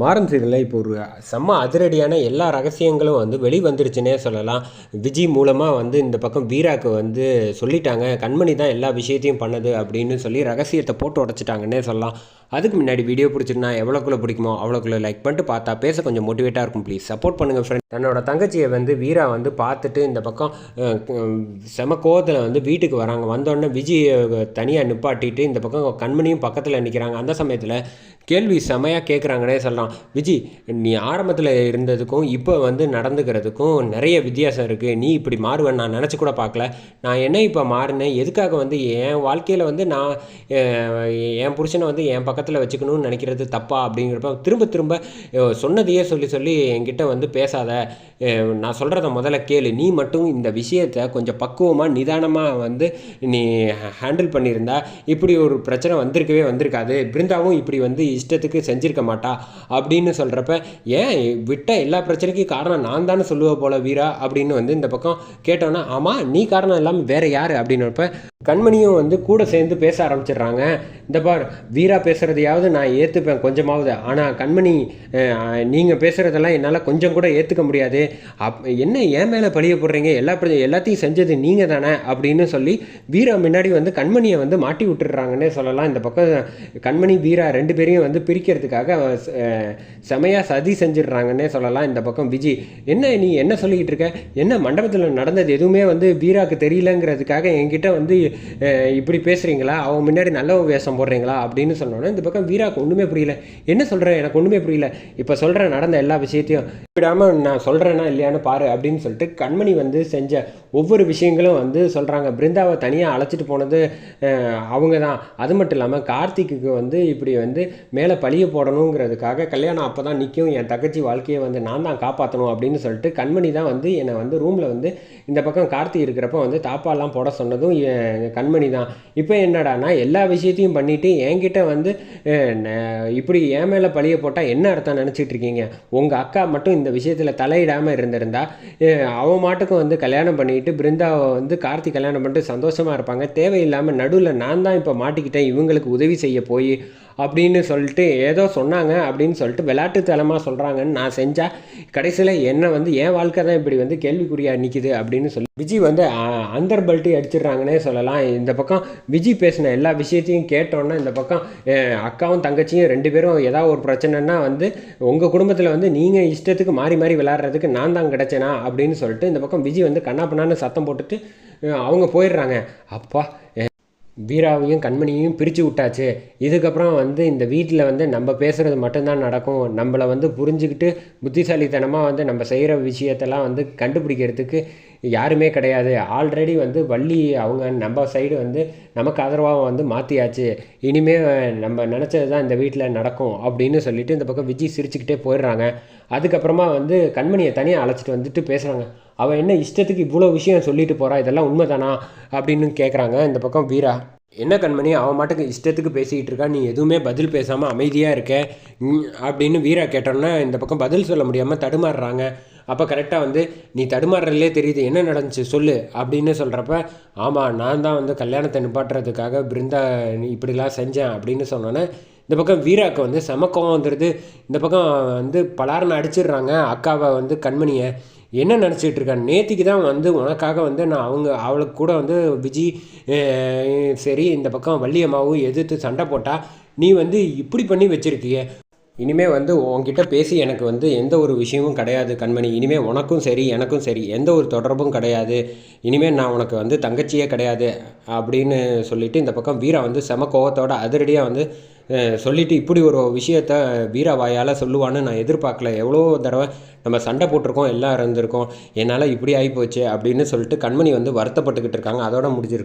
மாறன் சீரியலில் இப்போ ஒரு செம்ம அதிரடியான எல்லா ரகசியங்களும் வந்து வெளி வந்துருச்சுன்னே சொல்லலாம். விஜய் மூலமாக வந்து இந்த பக்கம் வீராக்கு வந்து சொல்லிட்டாங்க. கண்மணி தான் எல்லா விஷயத்தையும் பண்ணது அப்படின்னு சொல்லி ரகசியத்தை போட்டு உடச்சிட்டாங்கன்னே சொல்லலாம். அதுக்கு முன்னாடி வீடியோ பிடிச்சிருந்தா எவ்வளோக்குள்ளே பிடிக்குமோ அவ்வளோக்குள்ளே லைக் பண்ணிட்டு பார்த்தா பேச கொஞ்சம் மோட்டிவேட்டாக இருக்கும் ப்ளீஸ் சப்போர்ட் பண்ணுங்கள் ஃப்ரெண்ட் தன்னோட தங்கச்சியை வந்து வீரா வந்து பார்த்துட்டு இந்த பக்கம் செம கோவத்தில் வந்து வீட்டுக்கு வராங்க. வந்தோடனே விஜயை தனியாக நிப்பாட்டிட்டு இந்த பக்கம் கண்மணியும் பக்கத்தில் நிற்கிறாங்க அந்த சமயத்தில் கேள்வி செமையாக கேட்குறாங்கன்னே சொல்லலாம். விஜி நீ ஆரம்பத்தில் இருந்ததுக்கும் இப்போ வந்து நடந்துக்கிறதுக்கும் நிறைய வித்தியாசம் இருக்குது நீ இப்படி மாறுவேன் நான் நினச்சி கூட பார்க்கல. நான் என்ன இப்போ மாறினேன்? எதுக்காக வந்து என் வாழ்க்கையில் வந்து நான் என் புருஷனை வந்து என் பக்கத்தில் வச்சுக்கணும்னு நினைக்கிறது தப்பா அப்படிங்கிறப்ப திரும்ப திரும்ப சொன்னதையே சொல்லி சொல்லி என்கிட்ட வந்து பேசாத. நான் சொல்கிறத முதல்ல கேளு. நீ மட்டும் இந்த விஷயத்தை கொஞ்சம் பக்குவமாக நிதானமாக வந்து நீ ஹேண்டில் பண்ணியிருந்தா இப்படி ஒரு பிரச்சனை வந்திருக்கவே வந்திருக்காது. பிருந்தாவும் இப்படி வந்து இஷ்டத்துக்கு செஞ்சுருக்க மாட்டா. அப்படின்னு சொல்கிறப்ப ஏன் விட்ட எல்லா பிரச்சனைக்கும் காரணம் நான் தானே சொல்லுவேன் போல வீரா? அப்படின்னு வந்து இந்த பக்கம் கேட்டோன்னா ஆமாம் நீ காரணம் இல்லாமல் வேற யார்? அப்படின்னப்ப கண்மணியும் வந்து கூட சேர்ந்து பேச ஆரம்பிச்சிடுறாங்க. இந்த பார் வீரா பேசுகிறதையாவது நான் ஏற்றுப்பேன் கொஞ்சமாவது. ஆனால் கண்மணி நீங்கள் பேசுகிறதெல்லாம் என்னால் கொஞ்சம் கூட ஏற்றுக்க முடியாது. அப் என்ன ஏன் மேலே பழிய போடுறீங்க? எல்லா பிர- எல்லாத்தையும் செஞ்சது நீங்கள் தானே? அப்படின்னு சொல்லி வீரா முன்னாடி வந்து கண்மணியை வந்து மாட்டி விட்டுடுறாங்கன்னே சொல்லலாம். இந்த பக்கம் கண்மணி வீரா ரெண்டு பேரையும் வந்து பிரிக்கிறதுக்காக செமையாக சதி செஞ்சிடுறாங்கன்னே சொல்லலாம். இந்த பக்கம் விஜி என்ன நீ என்ன சொல்லிக்கிட்டு இருக்க? என்ன மண்டபத்தில் நடந்தது எதுவுமே வந்து வீராக்கு தெரியலங்கிறதுக்காக என்கிட்ட வந்து இப்படி பேசுகிறீங்களா அவங்க முன்னாடி நல்ல வேஷம் போடுறீங்களா? அப்படின்னு சொன்னோன்னே இந்த பக்கம் வீராக்கு ஒன்றுமே புரியல. என்ன சொல்கிறேன் எனக்கு ஒன்றுமே புரியல. இப்போ சொல்கிறேன் நடந்த எல்லா விஷயத்தையும் விடாமல் நான் சொல்கிறேன்னா இல்லையான்னு பாரு அப்படின்னு சொல்லிட்டு கண்மணி வந்து செஞ்ச ஒவ்வொரு விஷயங்களும் வந்து சொல்கிறாங்க பிருந்தாவை தனியாக அழைச்சிட்டு போனது அவங்க தான். அது மட்டும் இல்லாமல் கார்த்திக்கு வந்து இப்படி வந்து மேலே பழிய போடணுங்கிறதுக்காக கல்யாணம் அப்போ தான் நிற்கும் என் தங்கச்சி வாழ்க்கையை வந்து நான் தான் காப்பாற்றணும் அப்படின்னு சொல்லிட்டு கண்மணி தான் வந்து என்னை வந்து ரூமில் வந்து இந்த பக்கம் கார்த்தி இருக்கிறப்ப வந்து தாப்பாலாம் போட சொன்னதும் கண்மணி தான். இப்போ என்னடானா எல்லா விஷயத்தையும் பண்ணிட்டு என்கிட்ட வந்து இப்படி என் மேலே பழிய போட்டால் என்ன அர்த்தம் நினச்சிட்டு இருக்கீங்க? உங்கள் அக்கா மட்டும் இந்த விஷயத்தில் தலையிடாமல் இருந்திருந்தா அவன் மாட்டுக்கும் வந்து கல்யாணம் பண்ணிட்டு பிருந்தாவை வந்து கார்த்தி கல்யாணம் பண்ணிட்டு சந்தோஷமாக இருப்பாங்க. தேவையில்லாமல் நடுவில் நான் தான் இப்போ மாட்டிக்கிட்டேன். இவங்களுக்கு உதவி செய்ய போய் அப்படின்னு சொல்லிட்டு ஏதோ சொன்னாங்க அப்படின்னு சொல்லிட்டு விளையாட்டுத்தனமாக சொல்கிறாங்கன்னு நான் செஞ்சால் கடைசியில் என்ன வந்து என் வாழ்க்கை தான் இப்படி வந்து கேள்விக்குறியாக நிற்கிது அப்படின்னு சொல்லி விஜய் வந்து அந்தர் பல்ட்டி அடிச்சிடுறாங்கன்னே சொல்லலாம். இந்த பக்கம் விஜய் பேசின எல்லா விஷயத்தையும் கேட்டோன்னா இந்த பக்கம் அக்காவும் தங்கச்சியும் ரெண்டு பேரும் ஏதாவது ஒரு பிரச்சனைனா வந்து உங்கள் குடும்பத்தில் வந்து நீங்கள் இஷ்டத்துக்கு மாறி மாறி விளாட்றதுக்கு நான் தான் கிடச்சேனா? அப்படின்னு சொல்லிட்டு இந்த பக்கம் விஜய் வந்து கண்ணா பண்ணான்னு சத்தம் போட்டுட்டு அவங்க போயிடுறாங்க. அப்பா வீராவையும் கண்மணியையும் பிரித்து விட்டாச்சு. இதுக்கப்புறம் வந்து இந்த வீட்டில் வந்து நம்ம பேசுகிறது மட்டும்தான் நடக்கும். நம்மளை வந்து புரிஞ்சுக்கிட்டு புத்திசாலித்தனமாக வந்து நம்ம செய்கிற விஷயத்தெல்லாம் வந்து கண்டுபிடிக்கிறதுக்கு யாருமே கிடையாது. ஆல்ரெடி வந்து வள்ளி அவங்க நம்ம சைடு வந்து நமக்கு ஆதரவாக வந்து மாற்றியாச்சு இனிமேல் நம்ம நினச்சது தான் இந்த வீட்டில் நடக்கும் அப்படின்னு சொல்லிட்டு இந்த பக்கம் விஜய் சிரிச்சுக்கிட்டே போயிடுறாங்க. அதுக்கப்புறமா வந்து கண்மணியை தனியாக அழைச்சிட்டு வந்துட்டு பேசுகிறாங்க அவன் என்ன இஷ்டத்துக்கு இவ்வளோ விஷயம் சொல்லிட்டு போகிறான் இதெல்லாம் உண்மைதானா? அப்படின்னு கேட்குறாங்க இந்த பக்கம் வீரா. என்ன கண்மணி அவன் மாட்டுக்கு இஷ்டத்துக்கு பேசிக்கிட்டு இருக்கா? நீ எதுவுமே பதில் பேசாமல் அமைதியாக இருக்க. அப்படின்னு வீரா கேட்டோன்னா இந்த பக்கம் பதில் சொல்ல முடியாமல் தடுமாறுறாங்க. அப்போ கரெக்டாக வந்து நீ தடுமாறுறதுலே தெரியுது. என்ன நடந்துச்சு? சொல்லு. அப்படின்னு சொல்கிறப்ப ஆமாம் நான் தான் வந்து கல்யாணத்தை நிப்பாட்டுறதுக்காக பிருந்தா நீ இப்படிலாம் செஞ்சேன். அப்படின்னு சொன்னோன்னே இந்த பக்கம் வீராக்கு வந்து செம கோவம் வந்துடுது இந்த பக்கம் வந்து பலாரனை அடிச்சிடுறாங்க அக்காவை வந்து கண்மணியை. என்ன நினச்சிட்டு இருக்கான்? நேத்திக்கு தான் வந்து உனக்காக வந்து நான் அவங்க அவளுக்கு கூட வந்து விஜய் சரி இந்த பக்கம் வள்ளியம்மாவும் எதிர்த்து சண்டை போட்டால் நீ வந்து இப்படி பண்ணி வச்சுருக்கிய. இனிமேல் வந்து உங்ககிட்ட பேசி எனக்கு வந்து எந்த ஒரு விஷயமும் கிடையாது கண்மணி. இனிமேல் உனக்கும் சரி எனக்கும் சரி. எந்த ஒரு தொடர்பும் கிடையாது. இனிமேல் நான் உனக்கு வந்து தங்கச்சியே கிடையாது அப்படின்னு சொல்லிவிட்டு இந்த பக்கம் வீரா வந்து செம கோவத்தோட அதிரடியாக வந்து சொல்லிவிட்டு இப்படி ஒரு விஷயத்த வீரா வாயால் சொல்லுவான்னு நான் எதிர்பார்க்கல. எவ்வளோ தடவை நம்ம சண்டை போட்டிருக்கோம் எல்லாம் இருந்திருக்கோம் என்னால் இப்படி ஆகிப்போச்சு அப்படின்னு சொல்லிட்டு கண்மணி வந்து வருத்தப்பட்டுக்கிட்டு இருக்காங்க. அதோட முடிஞ்சிருக்கு.